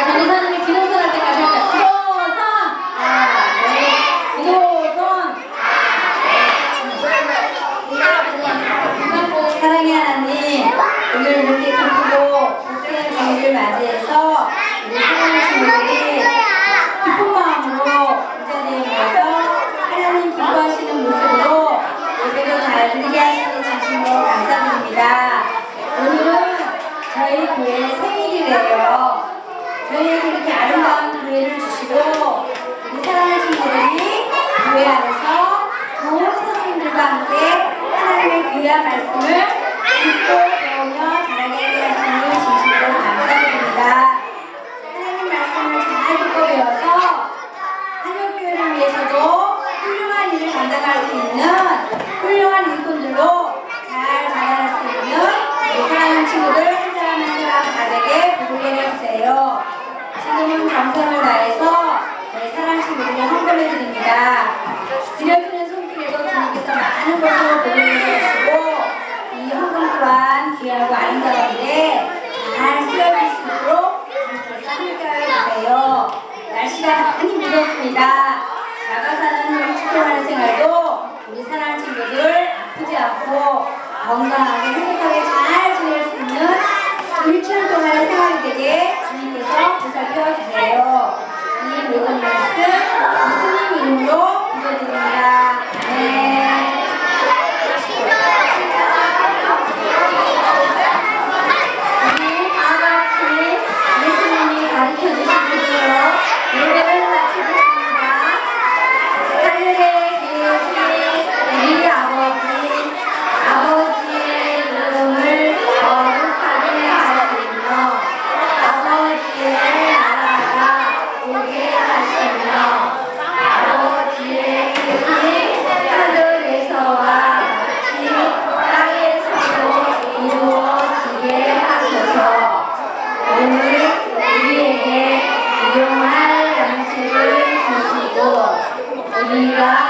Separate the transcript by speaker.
Speaker 1: 자, 전도사님이 기도선 할 때까지 할까요? 기도선! 아, 네. 기도선! 사랑의 하나님, 오늘 이렇게 기쁘고 복된 주일을 맞이해서 우리 사랑하는 친구들이 기쁜 마음으로 이 자리에 모여서 하나님 기뻐하시는 모습으로 예배도 잘 드리게 하시는 진심으로 감사드립니다. 오늘은 저희 교회 생일이래요. 저희에게 이렇게 아름다운 교회를 주시고 우리 사랑하는 친구들이 교회 안에서 좋은 선생님들과 함께 하나님의 귀한 말씀을 지금은 감성을 다해서 저희 사랑식 무대를 선물해드립니다. 드려드는 손길에도 주님께서 많은 것을 보여주시고 이 헌금 또한 귀하고 아름다운데 잘 쓰여질 수 있도록 주님께서 함께해주세요. 날씨가 많이 무덥습니다. Yeah.